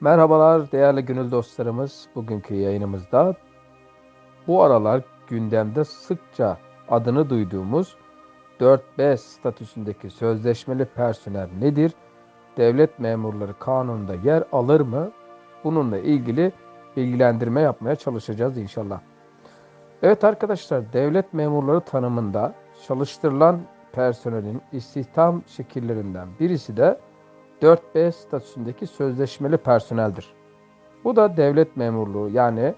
Merhabalar değerli gönül dostlarımız. Bugünkü yayınımızda bu aralar gündemde sıkça adını duyduğumuz 4B statüsündeki sözleşmeli personel nedir? Devlet memurları kanununda yer alır mı? Bununla ilgili bilgilendirme yapmaya çalışacağız inşallah. Evet arkadaşlar devlet memurları tanımında çalıştırılan personelin istihdam şekillerinden birisi de 4B statüsündeki sözleşmeli personeldir. Bu da devlet memurluğu yani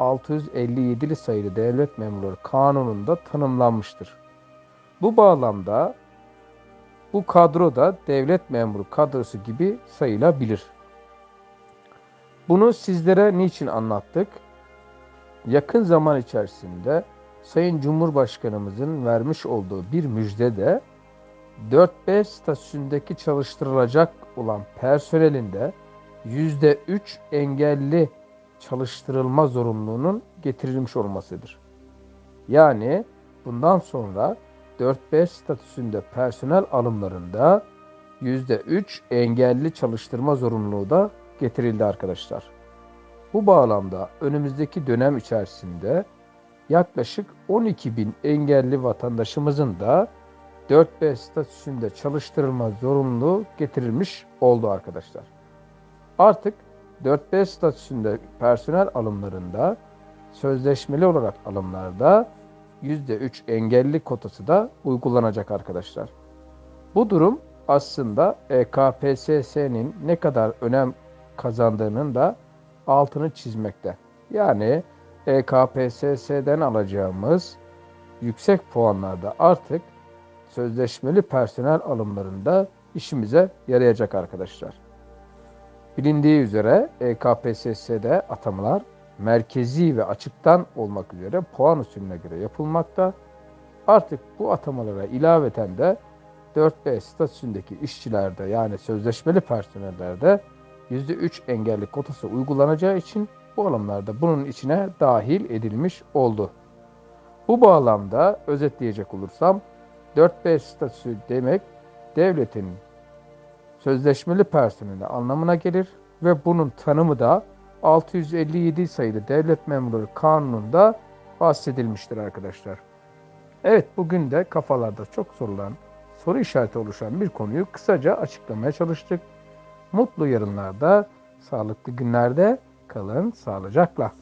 657'li sayılı devlet memurları kanununda tanımlanmıştır. Bu bağlamda bu kadro da devlet memuru kadrosu gibi sayılabilir. Bunu sizlere niçin anlattık? Yakın zaman içerisinde Sayın Cumhurbaşkanımızın vermiş olduğu bir müjdede 4B statüsündeki çalıştırılacak olan personelin de %3 engelli çalıştırılma zorunluluğunun getirilmiş olmasıdır. Yani bundan sonra 4B statüsünde personel alımlarında %3 engelli çalıştırma zorunluluğu da getirildi arkadaşlar. Bu bağlamda önümüzdeki dönem içerisinde yaklaşık 12 bin engelli vatandaşımızın da 4B statüsünde çalıştırılma zorunluluğu getirilmiş oldu arkadaşlar. Artık 4B statüsünde personel alımlarında sözleşmeli olarak alımlarda %3 engelli kotası da uygulanacak arkadaşlar. Bu durum aslında EKPSS'nin ne kadar önem kazandığının da altını çizmekte. Yani EKPSS'den alacağımız yüksek puanlarda artık sözleşmeli personel alımlarında işimize yarayacak arkadaşlar. Bilindiği üzere E EKPSS'de atamalar merkezi ve açıktan olmak üzere puan usulüne göre yapılmakta. Artık bu atamalara ilaveten de 4B statüsündeki işçilerde yani sözleşmeli personellerde %3 engelli kotası uygulanacağı için bu alımlarda bunun içine dahil edilmiş oldu. Bu bağlamda özetleyecek olursam 4B statüsü demek devletin sözleşmeli personeli anlamına gelir ve bunun tanımı da 657 sayılı Devlet Memurları Kanunu'nda bahsedilmiştir arkadaşlar. Evet bugün de kafalarda çok sorulan, soru işareti oluşan bir konuyu kısaca açıklamaya çalıştık. Mutlu yarınlarda, sağlıklı günlerde kalın sağlıcakla.